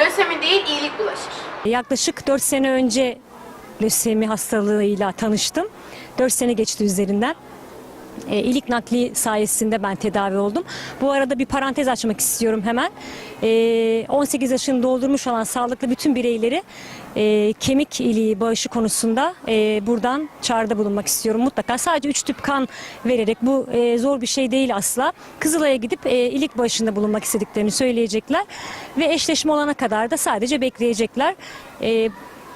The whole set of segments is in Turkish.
Lösemi değil iyilik bulaşır. Yaklaşık 4 sene önce lösemi hastalığıyla tanıştım. 4 sene geçti üzerinden. E, ilik nakli sayesinde ben tedavi oldum. Bu arada bir parantez açmak istiyorum hemen. E, 18 yaşını doldurmuş olan sağlıklı bütün bireyleri e, kemik iliği bağışı konusunda e, buradan çağrıda bulunmak istiyorum. Mutlaka sadece 3 tüp kan vererek bu e, zor bir şey değil asla. Kızılay'a gidip e, ilik bağışında bulunmak istediklerini söyleyecekler ve eşleşme olana kadar da sadece bekleyecekler. E,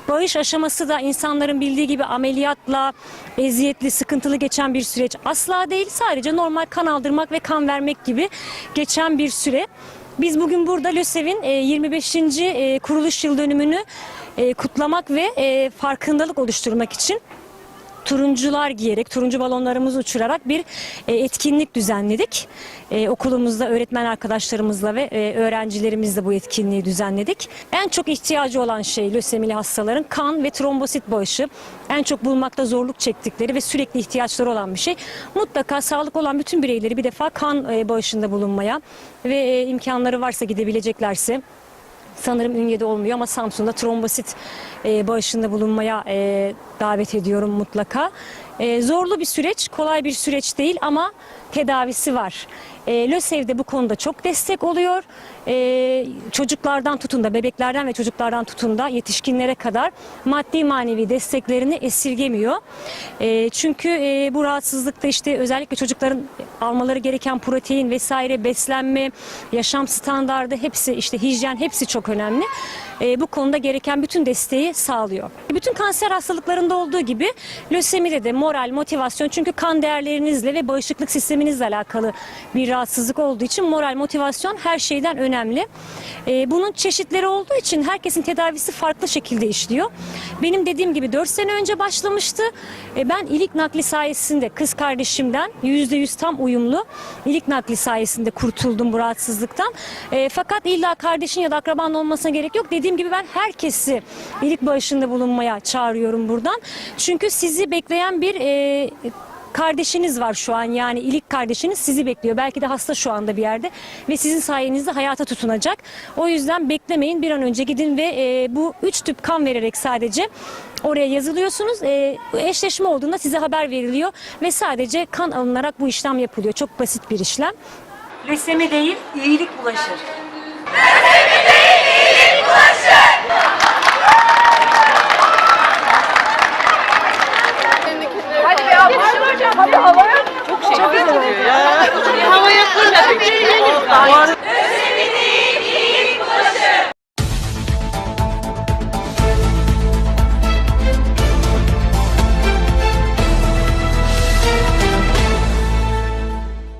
Bağış aşaması da insanların bildiği gibi ameliyatla eziyetli, sıkıntılı geçen bir süreç asla değil. Sadece normal kan aldırmak ve kan vermek gibi geçen bir süre. Biz bugün burada LÖSEV'in e, 25. e, kuruluş yıl dönümünü e, kutlamak ve e, farkındalık oluşturmak için turuncular giyerek, turuncu balonlarımızı uçurarak bir e, etkinlik düzenledik. E, okulumuzda öğretmen arkadaşlarımızla ve e, öğrencilerimizle bu etkinliği düzenledik. En çok ihtiyacı olan şey lösemili hastaların kan ve trombosit bağışı. En çok bulmakta zorluk çektikleri ve sürekli ihtiyaçları olan bir şey. Mutlaka sağlık olan bütün bireyleri bir defa kan e, bağışında bulunmaya ve e, imkanları varsa gidebileceklerse Sanırım Ünye'de olmuyor ama Samsun'da trombosit e, bağışında bulunmaya e, davet ediyorum mutlaka. E, zorlu bir süreç, kolay bir süreç değil ama tedavisi var. E, LÖSEV de bu konuda çok destek oluyor. E, çocuklardan tutun da, bebeklerden ve çocuklardan tutun da yetişkinlere kadar maddi manevi desteklerini esirgemiyor. E, çünkü e, bu rahatsızlıkta işte özellikle çocukların almaları gereken protein vesaire, beslenme, yaşam standardı hepsi işte hijyen hepsi çok önemli. E, bu konuda gereken bütün desteği sağlıyor. Bütün kanser hastalıklarında olduğu gibi lösemide de moral, motivasyon çünkü kan değerlerinizle ve bağışıklık sisteminizle alakalı bir rahatsızlık olduğu için moral, motivasyon her şeyden önemli. E, bunun çeşitleri olduğu için herkesin tedavisi farklı şekilde işliyor. Benim dediğim gibi 4 sene önce başlamıştı. E, ben ilik nakli sayesinde kız kardeşimden %100 tam uyumlu ilik nakli sayesinde kurtuldum bu rahatsızlıktan. E, fakat illa kardeşin ya da akraban olmasına gerek yok. Dediğim gibi ben herkesi ilik bağışında bulunmaya çağırıyorum buradan. Çünkü sizi bekleyen bir e, kardeşiniz var şu an yani ilik kardeşiniz sizi bekliyor. Belki de hasta şu anda bir yerde ve sizin sayenizde hayata tutunacak. O yüzden beklemeyin bir an önce gidin ve e, bu üç tüp kan vererek sadece oraya yazılıyorsunuz. E, eşleşme olduğunda size haber veriliyor ve sadece kan alınarak bu işlem yapılıyor. Çok basit bir işlem. Lösemi değil, iyilik bulaşır. 저기 저기. 하와이안 끈다.